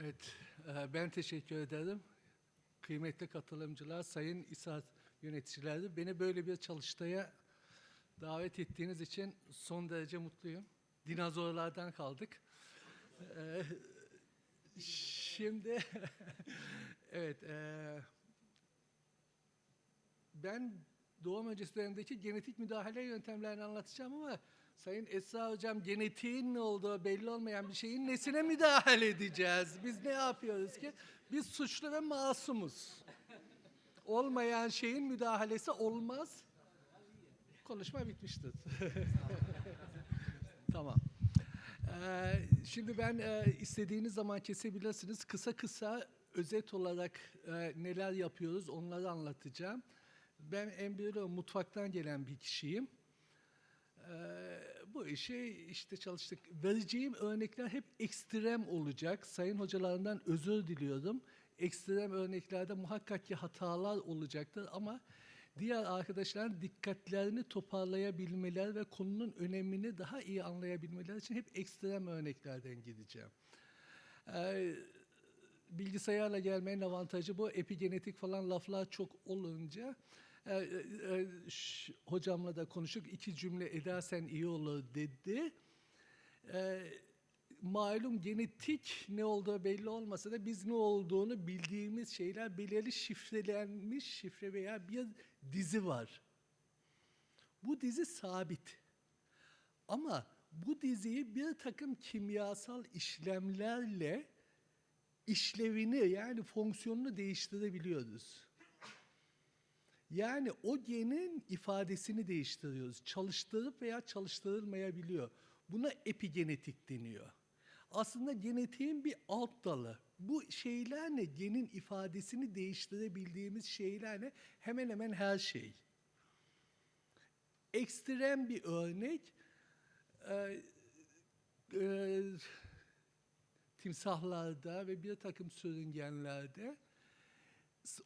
Evet, e, ben teşekkür ederim. Kıymetli katılımcılar, sayın İSA yöneticileri, beni böyle bir çalıştaya davet ettiğiniz için son derece mutluyum. Dinozorlardan kaldık. E, Şimdi, evet, e, ben doğum öncesi dönemdeki genetik müdahale yöntemlerini anlatacağım ama Sayın Esra Hocam genetiğin ne olduğu belli olmayan bir şeyin nesine müdahale edeceğiz? Biz ne yapıyoruz ki? Biz suçlu ve masumuz. Olmayan şeyin müdahalesi olmaz. Konuşma bitmiştir. tamam. Ee, şimdi ben e, istediğiniz zaman kesebilirsiniz. Kısa kısa özet olarak e, neler yapıyoruz onları anlatacağım. Ben embriyo mutfaktan gelen bir kişiyim. Ee, bu işi işte çalıştık. Vereceğim örnekler hep ekstrem olacak. Sayın hocalarından özür diliyorum. Ekstrem örneklerde muhakkak ki hatalar olacaktır ama diğer arkadaşların dikkatlerini toparlayabilmeler ve konunun önemini daha iyi anlayabilmeler için hep ekstrem örneklerden gideceğim. Ee, bilgisayarla gelmenin avantajı bu. Epigenetik falan laflar çok olunca e, e, ş- hocamla da konuştuk. İki cümle edersen iyi olur dedi. E, malum genetik ne olduğu belli olmasa da biz ne olduğunu bildiğimiz şeyler belirli şifrelenmiş şifre veya bir dizi var. Bu dizi sabit. Ama bu diziyi bir takım kimyasal işlemlerle işlevini yani fonksiyonunu değiştirebiliyoruz. Yani o genin ifadesini değiştiriyoruz. Çalıştırıp veya çalıştırılmayabiliyor. Buna epigenetik deniyor. Aslında genetiğin bir alt dalı. Bu şeyler ne? Genin ifadesini değiştirebildiğimiz şeyler ne? Hemen hemen her şey. Ekstrem bir örnek. Ee, e, timsahlarda ve bir takım sürüngenlerde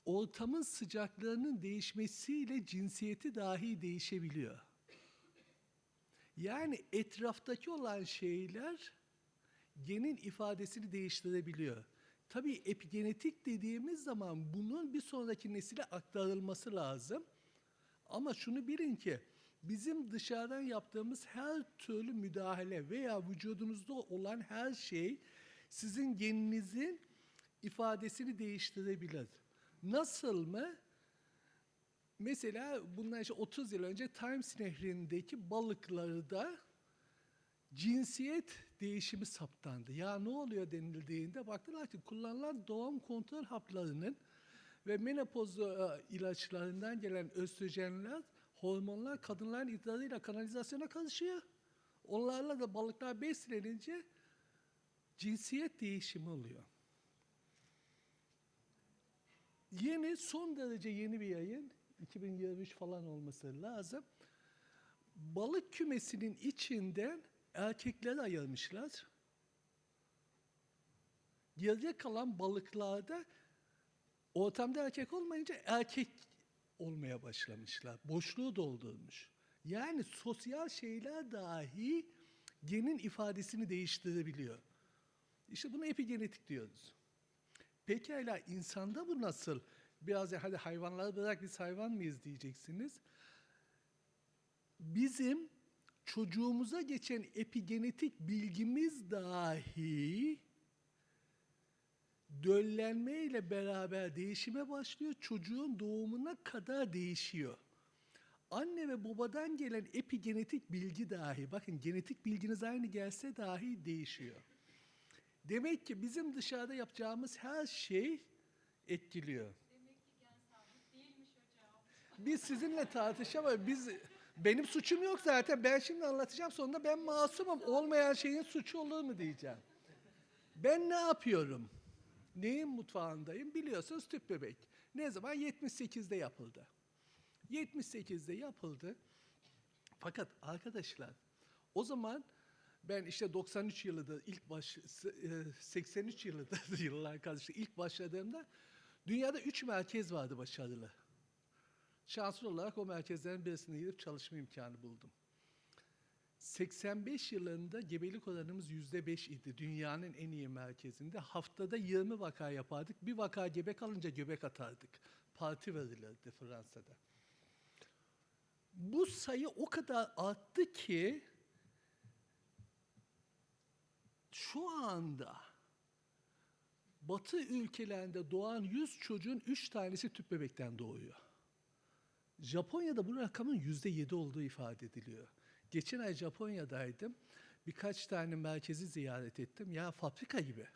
ortamın sıcaklığının değişmesiyle cinsiyeti dahi değişebiliyor. Yani etraftaki olan şeyler genin ifadesini değiştirebiliyor. Tabii epigenetik dediğimiz zaman bunun bir sonraki nesile aktarılması lazım. Ama şunu bilin ki bizim dışarıdan yaptığımız her türlü müdahale veya vücudunuzda olan her şey sizin geninizin ifadesini değiştirebilir. Nasıl mı? Mesela bundan işte 30 yıl önce Times Nehri'ndeki balıklarda cinsiyet değişimi saptandı. Ya ne oluyor denildiğinde baktılar ki kullanılan doğum kontrol haplarının ve menopoz e, ilaçlarından gelen östrojenler, hormonlar kadınların idrarıyla kanalizasyona karışıyor. Onlarla da balıklar beslenince cinsiyet değişimi oluyor. Yeni, son derece yeni bir yayın, 2023 falan olması lazım. Balık kümesinin içinden erkekleri ayırmışlar. Geriye kalan balıklarda ortamda erkek olmayınca erkek olmaya başlamışlar. Boşluğu doldurmuş. Yani sosyal şeyler dahi genin ifadesini değiştirebiliyor. İşte buna epigenetik diyoruz. Pekala insanda bu nasıl? Biraz ya hadi hayvanları bırak biz hayvan mıyız diyeceksiniz. Bizim çocuğumuza geçen epigenetik bilgimiz dahi döllenme ile beraber değişime başlıyor. Çocuğun doğumuna kadar değişiyor. Anne ve babadan gelen epigenetik bilgi dahi, bakın genetik bilginiz aynı gelse dahi değişiyor. Demek ki bizim dışarıda yapacağımız her şey etkiliyor. Demek ki gen sabit değilmiş hocam. Biz sizinle tartışamayız. Biz benim suçum yok zaten. Ben şimdi anlatacağım. Sonunda ben masumum. Olmayan şeyin suçu olur mu diyeceğim. Ben ne yapıyorum? Neyin mutfağındayım? Biliyorsunuz tüp bebek. Ne zaman? 78'de yapıldı. 78'de yapıldı. Fakat arkadaşlar o zaman ben işte 93 yılıdır ilk baş e, 83 yılıdır yıllar karıştı. İlk başladığımda dünyada 3 merkez vardı başarılı. Şanslı olarak o merkezlerin birisine gidip çalışma imkanı buldum. 85 yılında gebelik oranımız yüzde beş idi. Dünyanın en iyi merkezinde. Haftada 20 vaka yapardık. Bir vaka gebe kalınca göbek atardık. Parti verilirdi Fransa'da. Bu sayı o kadar arttı ki şu anda Batı ülkelerinde doğan 100 çocuğun 3 tanesi tüp bebekten doğuyor. Japonya'da bu rakamın yüzde yedi olduğu ifade ediliyor. Geçen ay Japonya'daydım. Birkaç tane merkezi ziyaret ettim. Ya fabrika gibi.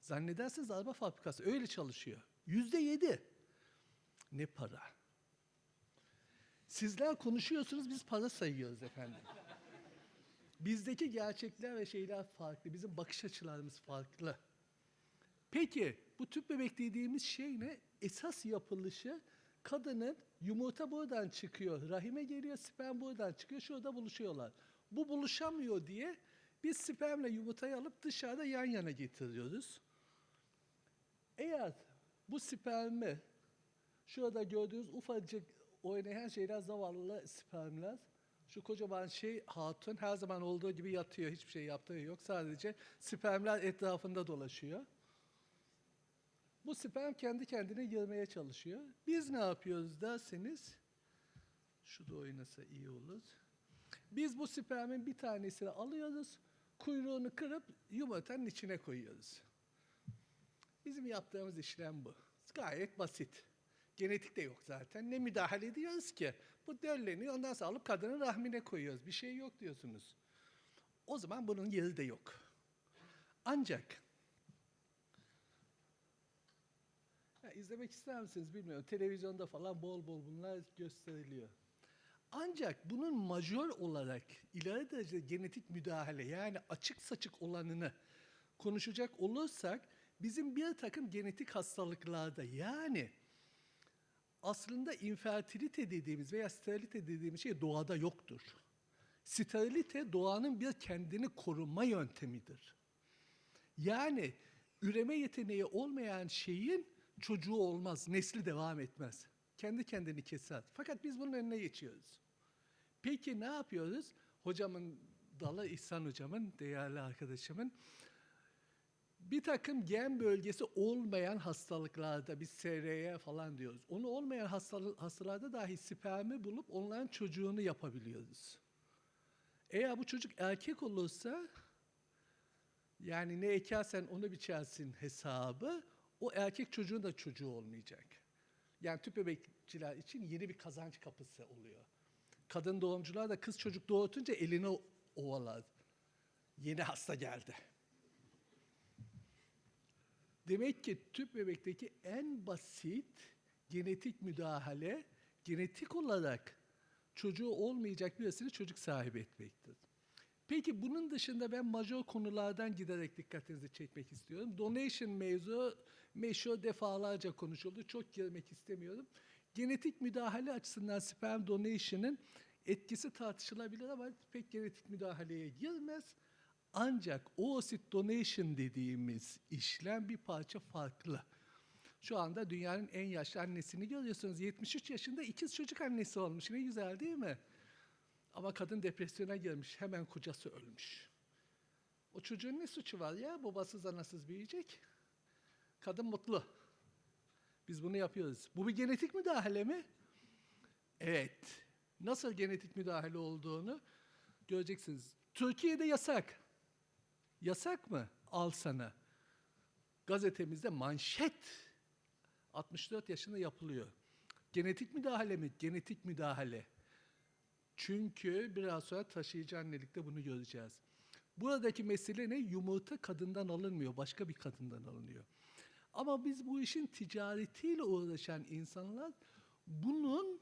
Zannedersiniz araba fabrikası. Öyle çalışıyor. Yüzde yedi. Ne para. Sizler konuşuyorsunuz, biz para sayıyoruz efendim. Bizdeki gerçekler ve şeyler farklı. Bizim bakış açılarımız farklı. Peki bu tüp bebek dediğimiz şey ne? Esas yapılışı kadının yumurta buradan çıkıyor, rahime geliyor, sperm buradan çıkıyor, şurada buluşuyorlar. Bu buluşamıyor diye biz spermle yumurtayı alıp dışarıda yan yana getiriyoruz. Eğer bu spermi şurada gördüğünüz ufacık oynayan şeyler zavallı spermler, şu kocaman şey hatun her zaman olduğu gibi yatıyor, hiçbir şey yaptığı yok. Sadece spermler etrafında dolaşıyor. Bu sperm kendi kendine girmeye çalışıyor. Biz ne yapıyoruz derseniz, şu da oynasa iyi olur. Biz bu spermin bir tanesini alıyoruz, kuyruğunu kırıp yumurtanın içine koyuyoruz. Bizim yaptığımız işlem bu. Gayet basit. Genetik de yok zaten. Ne müdahale ediyoruz ki? Bu dölleniyor, ondan sonra alıp kadının rahmine koyuyoruz. Bir şey yok diyorsunuz. O zaman bunun yeri de yok. Ancak Ya izlemek ister misiniz bilmiyorum. Televizyonda falan bol bol bunlar gösteriliyor. Ancak bunun majör olarak ileri derecede genetik müdahale yani açık saçık olanını konuşacak olursak bizim bir takım genetik hastalıklarda yani aslında infertilite dediğimiz veya sterilite dediğimiz şey doğada yoktur. Sterilite doğanın bir kendini koruma yöntemidir. Yani üreme yeteneği olmayan şeyin çocuğu olmaz, nesli devam etmez. Kendi kendini keser. Fakat biz bunun önüne geçiyoruz. Peki ne yapıyoruz? Hocamın dalı İhsan hocamın, değerli arkadaşımın bir takım gen bölgesi olmayan hastalıklarda biz SRY falan diyoruz. Onu olmayan hastalı- hastalarda dahi spermi bulup onların çocuğunu yapabiliyoruz. Eğer bu çocuk erkek olursa yani ne ekersen onu biçersin hesabı o erkek çocuğun da çocuğu olmayacak. Yani tüp bebekçiler için yeni bir kazanç kapısı oluyor. Kadın doğumcular da kız çocuk doğurtunca elini ovalar. Yeni hasta geldi. Demek ki tüp bebekteki en basit genetik müdahale genetik olarak çocuğu olmayacak birisini çocuk sahibi etmektir. Peki bunun dışında ben majör konulardan giderek dikkatinizi çekmek istiyorum. Donation mevzu meşhur defalarca konuşuldu. Çok girmek istemiyorum. Genetik müdahale açısından sperm donation'ın etkisi tartışılabilir ama pek genetik müdahaleye girmez. Ancak oosit donation dediğimiz işlem bir parça farklı. Şu anda dünyanın en yaşlı annesini görüyorsunuz. 73 yaşında ikiz çocuk annesi olmuş. Ne güzel değil mi? Ama kadın depresyona girmiş. Hemen kocası ölmüş. O çocuğun ne suçu var ya? Babasız anasız büyüyecek. Kadın mutlu. Biz bunu yapıyoruz. Bu bir genetik müdahale mi? Evet. Nasıl genetik müdahale olduğunu göreceksiniz. Türkiye'de yasak. Yasak mı? Al sana. Gazetemizde manşet. 64 yaşında yapılıyor. Genetik müdahale mi? Genetik müdahale. Çünkü biraz sonra taşıyıcı annelikte bunu göreceğiz. Buradaki mesele ne? Yumurta kadından alınmıyor, başka bir kadından alınıyor. Ama biz bu işin ticaretiyle uğraşan insanlar bunun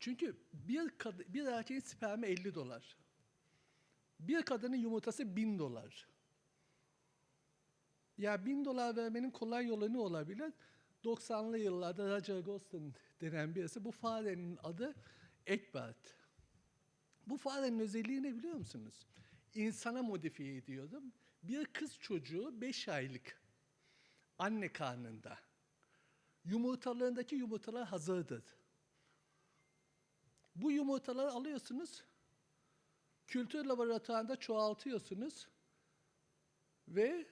çünkü bir bir erkeğin spermi 50 dolar. Bir kadının yumurtası 1000 dolar. Ya 1000 dolar vermenin kolay yolu ne olabilir? 90'lı yıllarda Roger Gosling denen birisi bu farenin adı Egbert. Bu farenin özelliği ne biliyor musunuz? İnsana modifiye ediyordum. Bir kız çocuğu 5 aylık anne karnında. Yumurtalarındaki yumurtalar hazırdır. Bu yumurtaları alıyorsunuz, Kültür laboratuvarında çoğaltıyorsunuz ve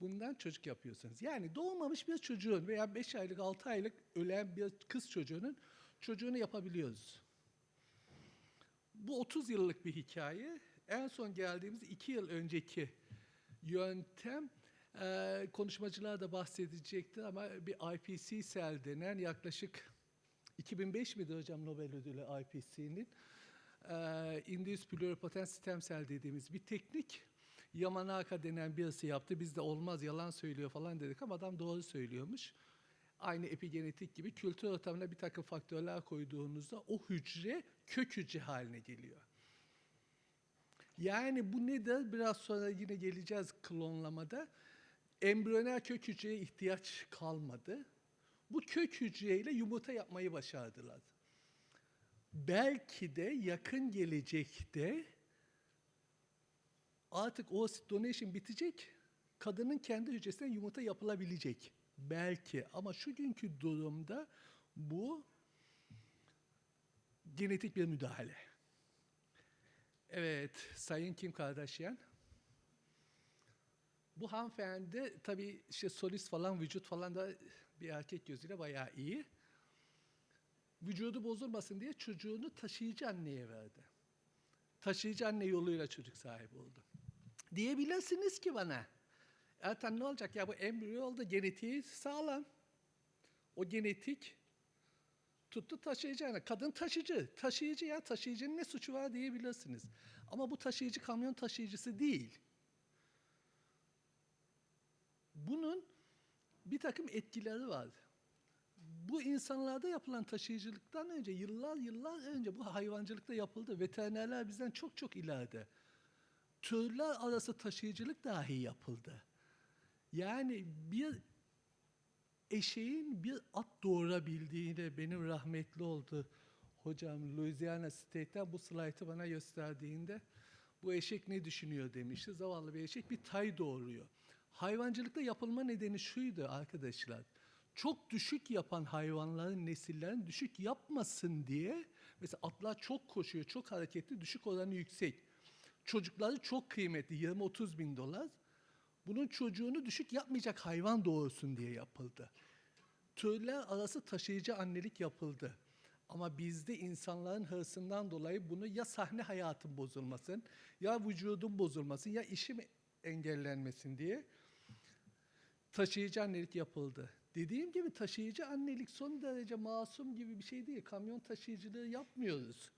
bundan çocuk yapıyorsunuz. Yani doğmamış bir çocuğun veya 5 aylık 6 aylık ölen bir kız çocuğunun çocuğunu yapabiliyoruz. Bu 30 yıllık bir hikaye. En son geldiğimiz 2 yıl önceki yöntem eee konuşmacılar da bahsedecektir ama bir IPC sel denen yaklaşık 2005 miydi hocam Nobel ödülü IPC'nin? Eee Induced Pluripotent Stem Cell dediğimiz bir teknik. Yamanaka denen birisi yaptı. Biz de olmaz yalan söylüyor falan dedik ama adam doğru söylüyormuş. Aynı epigenetik gibi kültür ortamına bir takım faktörler koyduğunuzda o hücre kök hücre haline geliyor. Yani bu nedir? Biraz sonra yine geleceğiz klonlamada. Embriyonel kök hücreye ihtiyaç kalmadı. Bu kök hücreyle yumurta yapmayı başardılar. Belki de yakın gelecekte artık oocyte donation bitecek. Kadının kendi hücresinden yumurta yapılabilecek. Belki ama şu günkü durumda bu genetik bir müdahale. Evet, Sayın Kim Kardashian. Bu hanımefendi tabii işte solist falan, vücut falan da bir erkek gözüyle bayağı iyi. Vücudu bozulmasın diye çocuğunu taşıyıcı anneye verdi. Taşıyıcı anne yoluyla çocuk sahibi oldu. Diyebilirsiniz ki bana, Ertan ne olacak ya bu embriyo oldu, genetiği sağlam. O genetik tuttu taşıyıcı anne. Kadın taşıyıcı, taşıyıcı ya taşıyıcının ne suçu var diyebilirsiniz. Ama bu taşıyıcı kamyon taşıyıcısı değil. Bunun bir takım etkileri var. Bu insanlarda yapılan taşıyıcılıktan önce, yıllar yıllar önce bu hayvancılıkta yapıldı. Veterinerler bizden çok çok ileride. Türler arası taşıyıcılık dahi yapıldı. Yani bir eşeğin bir at doğurabildiğine benim rahmetli oldu hocam Louisiana State'ten bu slaytı bana gösterdiğinde bu eşek ne düşünüyor demişti. Zavallı bir eşek bir tay doğuruyor. Hayvancılıkta yapılma nedeni şuydu arkadaşlar. Çok düşük yapan hayvanların nesillerini düşük yapmasın diye mesela atlar çok koşuyor, çok hareketli, düşük oranı yüksek. Çocukları çok kıymetli, 20-30 bin dolar. Bunun çocuğunu düşük yapmayacak hayvan doğursun diye yapıldı. Türler arası taşıyıcı annelik yapıldı. Ama bizde insanların hırsından dolayı bunu ya sahne hayatın bozulmasın, ya vücudun bozulmasın, ya işim engellenmesin diye taşıyıcı annelik yapıldı. Dediğim gibi taşıyıcı annelik son derece masum gibi bir şey değil. Kamyon taşıyıcılığı yapmıyoruz.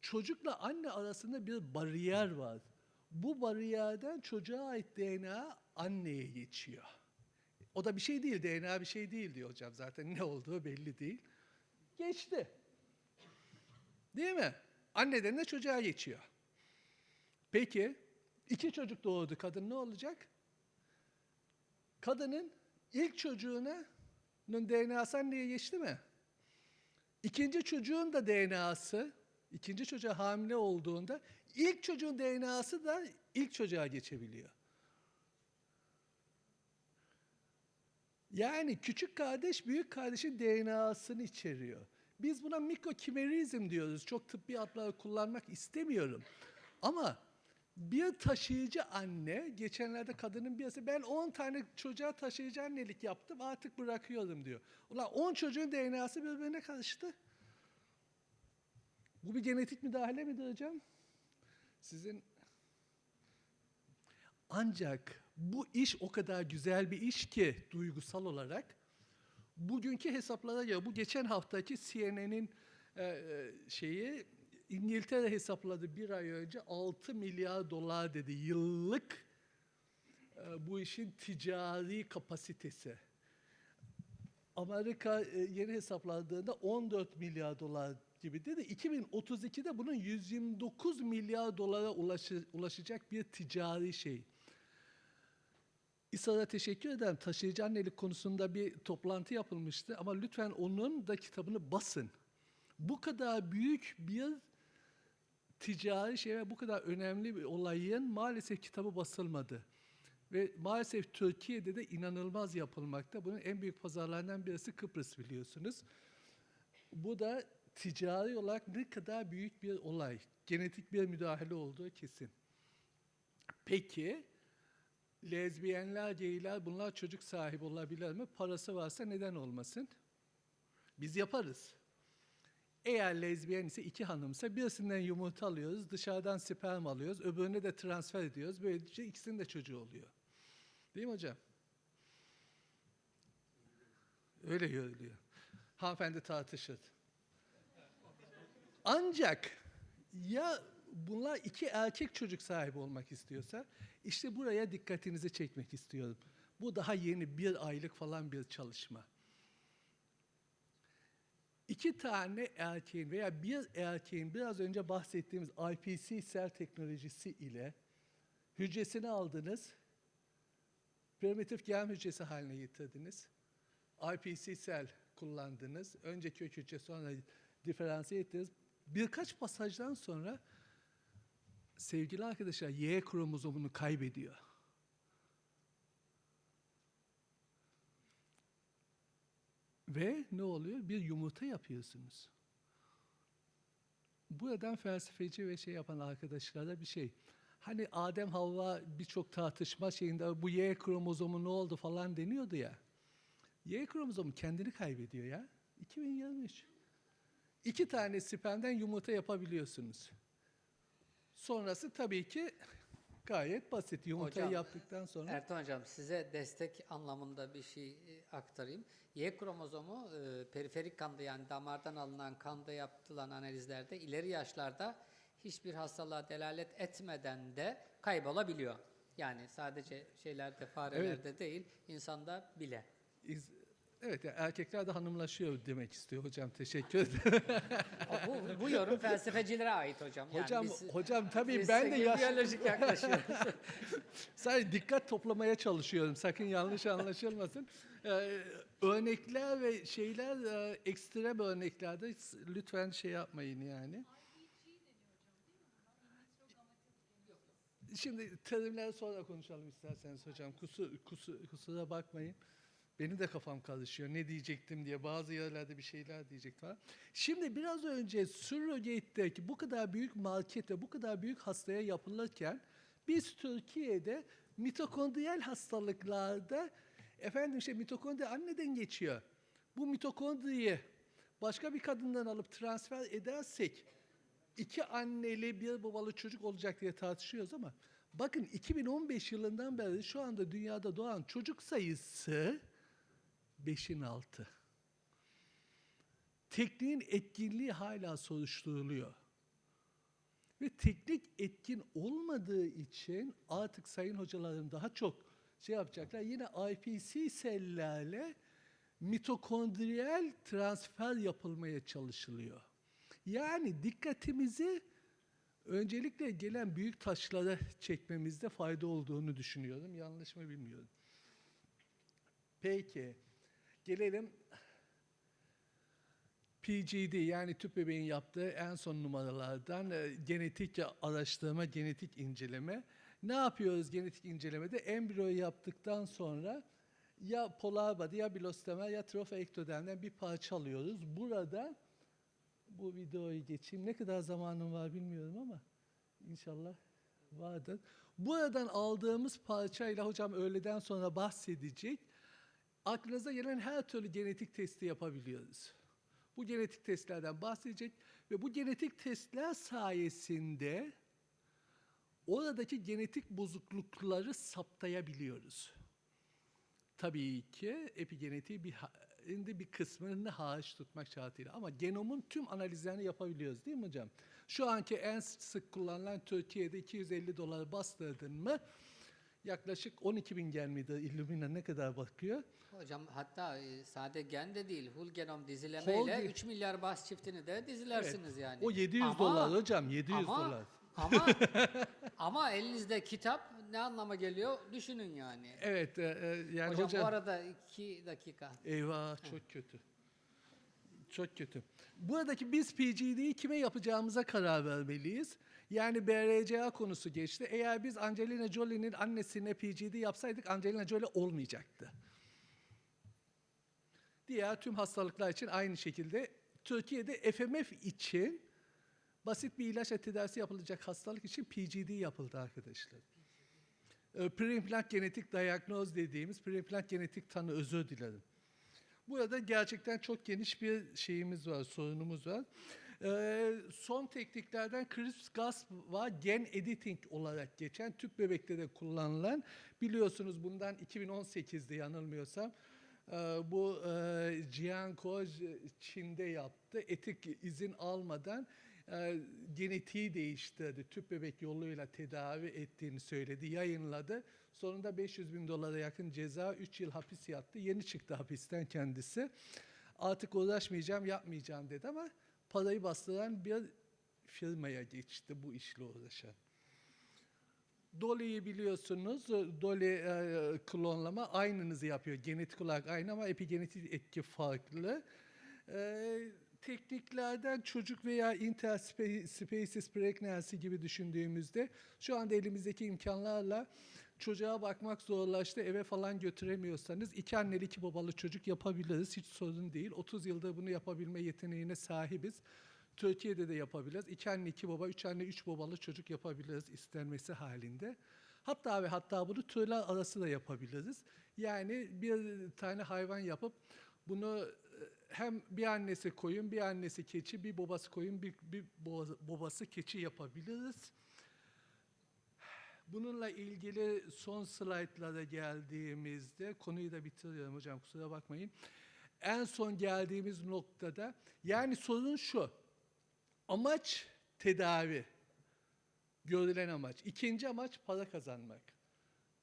Çocukla anne arasında bir bariyer var. Bu bariyerden çocuğa ait DNA anneye geçiyor. O da bir şey değil, DNA bir şey değil diyor hocam. Zaten ne olduğu belli değil. Geçti. Değil mi? Anneden de çocuğa geçiyor. Peki, iki çocuk doğurdu kadın ne olacak? Kadının ilk çocuğunun DNA'sı anneye geçti mi? İkinci çocuğun da DNA'sı, ikinci çocuğa hamile olduğunda ilk çocuğun DNA'sı da ilk çocuğa geçebiliyor. Yani küçük kardeş büyük kardeşin DNA'sını içeriyor. Biz buna mikokimerizm diyoruz. Çok tıbbi adları kullanmak istemiyorum. Ama bir taşıyıcı anne, geçenlerde kadının birisi ben 10 tane çocuğa taşıyıcı annelik yaptım artık bırakıyorum diyor. Ulan 10 çocuğun DNA'sı birbirine karıştı. Bu bir genetik müdahale midir hocam? Sizin ancak bu iş o kadar güzel bir iş ki duygusal olarak bugünkü hesaplara göre bu geçen haftaki CNN'in e, e, şeyi İngiltere hesapladı bir ay önce 6 milyar dolar dedi yıllık e, bu işin ticari kapasitesi. Amerika e, yeni hesapladığında 14 milyar dolar gibi dedi. 2032'de bunun 129 milyar dolara ulaşı, ulaşacak bir ticari şey. İsa'ya teşekkür ederim. Taşıyıcı annelik konusunda bir toplantı yapılmıştı ama lütfen onun da kitabını basın. Bu kadar büyük bir ticari şey ve bu kadar önemli bir olayın maalesef kitabı basılmadı. Ve maalesef Türkiye'de de inanılmaz yapılmakta. Bunun en büyük pazarlarından birisi Kıbrıs biliyorsunuz. Bu da ticari olarak ne kadar büyük bir olay. Genetik bir müdahale olduğu kesin. Peki lezbiyenler, geyler bunlar çocuk sahibi olabilir mi? Parası varsa neden olmasın? Biz yaparız. Eğer lezbiyen ise iki hanımsa birisinden yumurta alıyoruz, dışarıdan sperm alıyoruz, öbürüne de transfer ediyoruz. Böylece ikisinin de çocuğu oluyor. Değil mi hocam? Öyle görülüyor. Hanımefendi tartışır. Ancak ya bunlar iki erkek çocuk sahibi olmak istiyorsa işte buraya dikkatinizi çekmek istiyorum. Bu daha yeni bir aylık falan bir çalışma. İki tane erkeğin veya bir erkeğin biraz önce bahsettiğimiz IPC sel teknolojisi ile hücresini aldınız, primitif gen hücresi haline getirdiniz. IPC sel kullandınız. Önce kök hücre sonra diferansiye ettiniz. Birkaç pasajdan sonra sevgili arkadaşlar Y kromozomunu kaybediyor. Ve ne oluyor? Bir yumurta yapıyorsunuz. Buradan felsefeci ve şey yapan arkadaşlara bir şey. Hani Adem Havva birçok tartışma şeyinde bu Y kromozomu ne oldu falan deniyordu ya. Y kromozomu kendini kaybediyor ya. 2023. İki tane spermden yumurta yapabiliyorsunuz. Sonrası tabii ki gayet basit. Yumurtayı Hocam, yaptıktan sonra Ertan Hocam size destek anlamında bir şey e, aktarayım. Y kromozomu e, periferik kanda yani damardan alınan kanda yapılan analizlerde ileri yaşlarda hiçbir hastalığa delalet etmeden de kaybolabiliyor. Yani sadece şeylerde farelerde değil insanda bile. iz- evet yani erkekler de hanımlaşıyor demek istiyor hocam. Teşekkür ederim. bu, bu yorum felsefecilere ait hocam. Yani hocam biz- hocam tabii biz ben de yaş biyolojik yaklaşıyoruz. Sadece dikkat toplamaya çalışıyorum. Sakın yanlış anlaşılmasın. Ee, örnekler ve şeyler e, ekstrem örneklerde lütfen şey yapmayın yani. Şimdi terimleri sonra konuşalım isterseniz hocam. Kusur, kusur, kusura bakmayın. Benim de kafam karışıyor. Ne diyecektim diye. Bazı yerlerde bir şeyler diyecektim falan. Şimdi biraz önce Surrogate'deki bu kadar büyük markete, bu kadar büyük hastaya yapılırken biz Türkiye'de mitokondriyal hastalıklarda efendim işte mitokondri anneden geçiyor. Bu mitokondriyi başka bir kadından alıp transfer edersek iki anneli bir babalı çocuk olacak diye tartışıyoruz ama bakın 2015 yılından beri şu anda dünyada doğan çocuk sayısı 5'in altı. Tekniğin etkinliği hala soruşturuluyor. Ve teknik etkin olmadığı için artık sayın hocalarım daha çok şey yapacaklar. Yine IPC sellerle mitokondriyal transfer yapılmaya çalışılıyor. Yani dikkatimizi öncelikle gelen büyük taşlara çekmemizde fayda olduğunu düşünüyorum. Yanlış mı bilmiyorum. Peki. Gelelim PGD yani tüp bebeğin yaptığı en son numaralardan e, genetik araştırma, genetik inceleme. Ne yapıyoruz genetik incelemede? Embriyoyu yaptıktan sonra ya polar body ya blastoma ya trofoektodermden bir parça alıyoruz. Burada bu videoyu geçeyim. Ne kadar zamanım var bilmiyorum ama inşallah vardır. Buradan aldığımız parçayla hocam öğleden sonra bahsedecek. Aklınıza gelen her türlü genetik testi yapabiliyoruz. Bu genetik testlerden bahsedecek ve bu genetik testler sayesinde oradaki genetik bozuklukları saptayabiliyoruz. Tabii ki epigenetiği bir inde bir kısmını hariç tutmak şartıyla ama genomun tüm analizlerini yapabiliyoruz değil mi hocam? Şu anki en sık kullanılan Türkiye'de 250 dolar bastırdın mı yaklaşık 12 bin gen miydi? Illumina ne kadar bakıyor? Hocam hatta e, sade gen de değil, whole genom Whole dizilemeyle ge- 3 milyar bas çiftini de dizilersiniz yani. O 700 Ama- dolar hocam 700 ama, dolar. Ama ama elinizde kitap ne anlama geliyor düşünün yani. Evet e, e, yani hocam, hocam, bu arada 2 dakika. eyvah çok kötü. Çok kötü. Buradaki biz PGD'yi kime yapacağımıza karar vermeliyiz. Yani BRCA konusu geçti. Eğer biz Angelina Jolie'nin annesine PGD yapsaydık Angelina Jolie olmayacaktı. Diğer tüm hastalıklar için aynı şekilde Türkiye'de FMF için basit bir ilaçla tedavisi yapılacak hastalık için PGD yapıldı arkadaşlar. E, Preimplant genetik diagnoz dediğimiz preimplant genetik tanı özür dilerim. Burada gerçekten çok geniş bir şeyimiz var, sorunumuz var. Ee, son tekniklerden CRISPR-Cas var, gen editing olarak geçen tüp bebekte de kullanılan, biliyorsunuz bundan 2018'de yanılmıyorsam, e, bu e, Jianko Çin'de yaptı, etik izin almadan e, genetiği değiştirdi, tüp bebek yoluyla tedavi ettiğini söyledi, yayınladı. Sonunda 500 bin dolara yakın ceza, 3 yıl hapis yattı. Yeni çıktı hapisten kendisi. Artık uğraşmayacağım, yapmayacağım dedi ama parayı bastıran bir firmaya geçti bu işle uğraşan. Dolly'yi biliyorsunuz. Dolly e, klonlama aynınızı yapıyor. Genetik olarak aynı ama epigenetik etki farklı. E, tekniklerden çocuk veya interspecies pregnancy gibi düşündüğümüzde şu anda elimizdeki imkanlarla çocuğa bakmak zorlaştı. Eve falan götüremiyorsanız iki anneli iki babalı çocuk yapabiliriz. Hiç sorun değil. 30 yılda bunu yapabilme yeteneğine sahibiz. Türkiye'de de yapabiliriz. İki anne, iki baba, üç anne, üç babalı çocuk yapabiliriz istenmesi halinde. Hatta ve hatta bunu türler arası da yapabiliriz. Yani bir tane hayvan yapıp bunu e, hem bir annesi koyun, bir annesi keçi, bir babası koyun, bir, bir babası keçi yapabiliriz. Bununla ilgili son slaytlara geldiğimizde, konuyu da bitiriyorum hocam kusura bakmayın. En son geldiğimiz noktada, yani sorun şu, amaç tedavi, görülen amaç. İkinci amaç para kazanmak.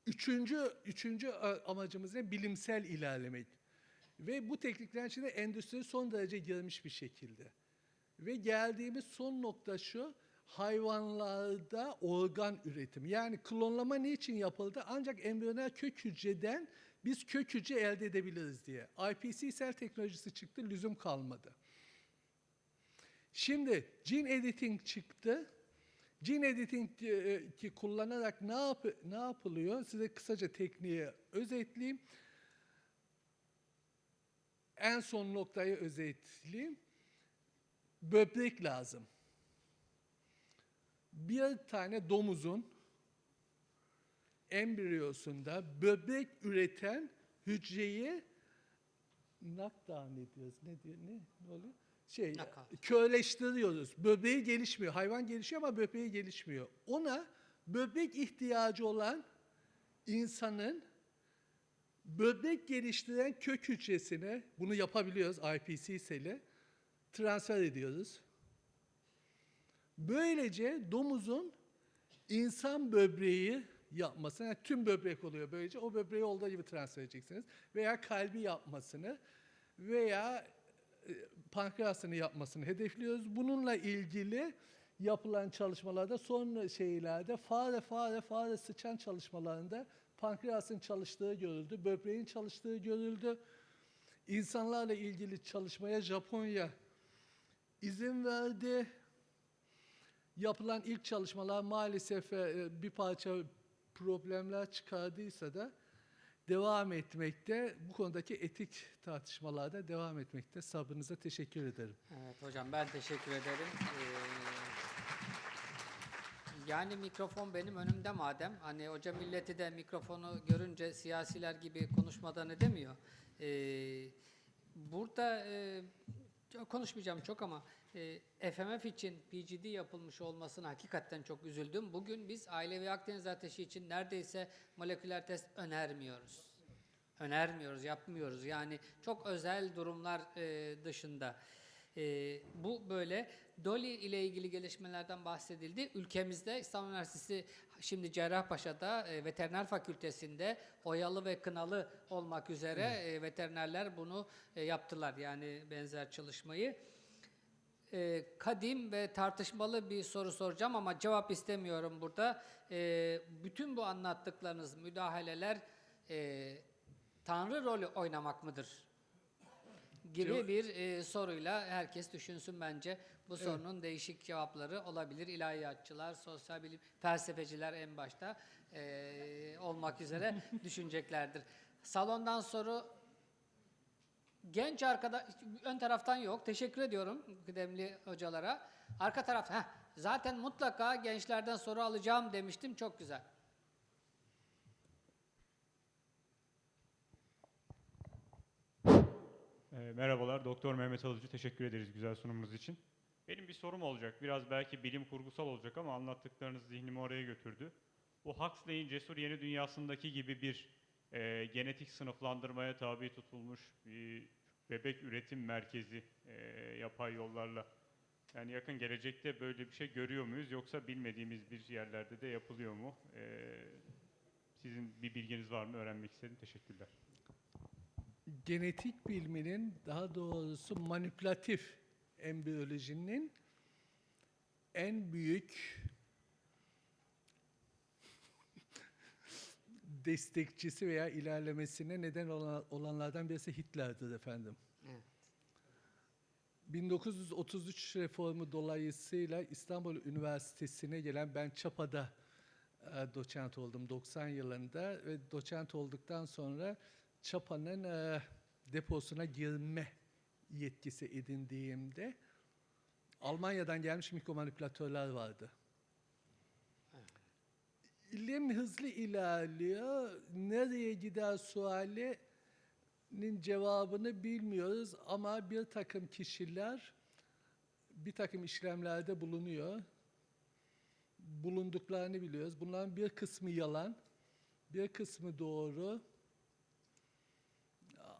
Üçüncü, üçüncü a- amacımız ne? Bilimsel ilerlemek. Ve bu tekniklerin içinde endüstri son derece girmiş bir şekilde. Ve geldiğimiz son nokta şu, hayvanlarda organ üretim. Yani klonlama niçin yapıldı? Ancak embriyonel kök hücreden biz kök hücre elde edebiliriz diye. iPC sel teknolojisi çıktı, lüzum kalmadı. Şimdi gene editing çıktı. Gene editing e, ki kullanarak ne yap ne yapılıyor? Size kısaca tekniği özetleyeyim. En son noktayı özetleyeyim. Böbrek lazım. Bir tane domuzun embriyosunda böbrek üreten hücreyi knockdown ediyoruz. Ne diyor? Ne, ne oluyor? Şey, Knockout. körleştiriyoruz. Böbreği gelişmiyor. Hayvan gelişiyor ama böbreği gelişmiyor. Ona böbrek ihtiyacı olan insanın böbrek geliştiren kök hücresine bunu yapabiliyoruz iPC seli transfer ediyoruz. Böylece domuzun insan böbreği yapmasını, yani tüm böbrek oluyor böylece o böbreği olduğu gibi transfer edeceksiniz. Veya kalbi yapmasını veya e, pankreasını yapmasını hedefliyoruz. Bununla ilgili yapılan çalışmalarda son şeylerde fare fare fare sıçan çalışmalarında pankreasın çalıştığı görüldü, böbreğin çalıştığı görüldü. İnsanlarla ilgili çalışmaya Japonya izin verdi. Yapılan ilk çalışmalar maalesef e, bir parça problemler çıkardıysa da devam etmekte. Bu konudaki etik tartışmalarda devam etmekte. Sabrınıza teşekkür ederim. Evet hocam ben teşekkür ederim. Ee, yani mikrofon benim önümde madem. Hani hoca milleti de mikrofonu görünce siyasiler gibi konuşmadan edemiyor. Ee, burada e, konuşmayacağım çok ama e, FMF için PGD yapılmış olmasına hakikaten çok üzüldüm. Bugün biz ailevi Akdeniz ateşi için neredeyse moleküler test önermiyoruz. Önermiyoruz, yapmıyoruz. Yani çok özel durumlar e, dışında. E, bu böyle. Dolly ile ilgili gelişmelerden bahsedildi. Ülkemizde İstanbul Üniversitesi şimdi Cerrahpaşa'da e, veteriner fakültesinde oyalı ve kınalı olmak üzere e, veterinerler bunu e, yaptılar. Yani benzer çalışmayı. E, kadim ve tartışmalı bir soru soracağım ama cevap istemiyorum burada. E, bütün bu anlattıklarınız, müdahaleler e, Tanrı rolü oynamak mıdır? Gibi bir e, soruyla herkes düşünsün bence. Bu sorunun değişik cevapları olabilir. İlahiyatçılar, sosyal bilim, felsefeciler en başta e, olmak üzere düşüneceklerdir. Salondan soru Genç arkadaş ön taraftan yok. Teşekkür ediyorum kıdemli hocalara. Arka taraf heh, zaten mutlaka gençlerden soru alacağım demiştim. Çok güzel. Ee, Merhabalar, Doktor Mehmet Alıcı. Teşekkür ederiz güzel sunumunuz için. Benim bir sorum olacak. Biraz belki bilim kurgusal olacak ama anlattıklarınız zihnimi oraya götürdü. Bu Huxley'in Cesur Yeni Dünyası'ndaki gibi bir e, genetik sınıflandırmaya tabi tutulmuş bir bebek üretim merkezi e, yapay yollarla. Yani yakın gelecekte böyle bir şey görüyor muyuz yoksa bilmediğimiz bir yerlerde de yapılıyor mu? E, sizin bir bilginiz var mı? Öğrenmek istedim. Teşekkürler. Genetik biliminin daha doğrusu manipülatif embriyolojinin en büyük destekçisi veya ilerlemesine neden olan, olanlardan birisi Hitler'dir efendim. Evet. 1933 reformu dolayısıyla İstanbul Üniversitesi'ne gelen ben Çapa'da e, doçent oldum 90 yılında ve doçent olduktan sonra Çapa'nın e, deposuna girme yetkisi edindiğimde Almanya'dan gelmiş mikromanipülatörler vardı. İlim hızlı ilerliyor. Nereye gider sualinin cevabını bilmiyoruz ama bir takım kişiler bir takım işlemlerde bulunuyor. Bulunduklarını biliyoruz. Bunların bir kısmı yalan, bir kısmı doğru.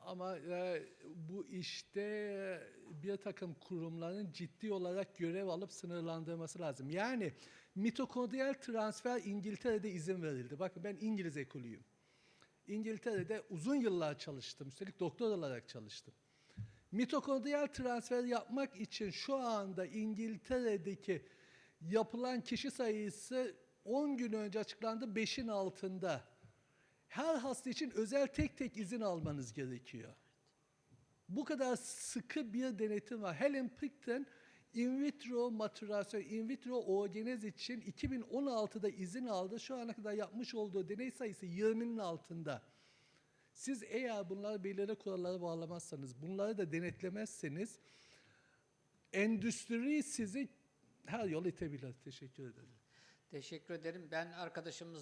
Ama e, bu işte bir takım kurumların ciddi olarak görev alıp sınırlandırması lazım. Yani mitokondriyal transfer İngiltere'de izin verildi. Bakın ben İngiliz ekolüyüm. İngiltere'de uzun yıllar çalıştım. Üstelik doktor olarak çalıştım. Mitokondriyal transfer yapmak için şu anda İngiltere'deki yapılan kişi sayısı 10 gün önce açıklandı 5'in altında. Her hasta için özel tek tek izin almanız gerekiyor. Bu kadar sıkı bir denetim var. Helen Picton in vitro matürasyon, in vitro oogenez için 2016'da izin aldı. Şu ana kadar yapmış olduğu deney sayısı 20'nin altında. Siz eğer bunları belirli kurallara bağlamazsanız, bunları da denetlemezseniz endüstri sizi her yol itebilir. Teşekkür ederim. Teşekkür ederim. Ben arkadaşımız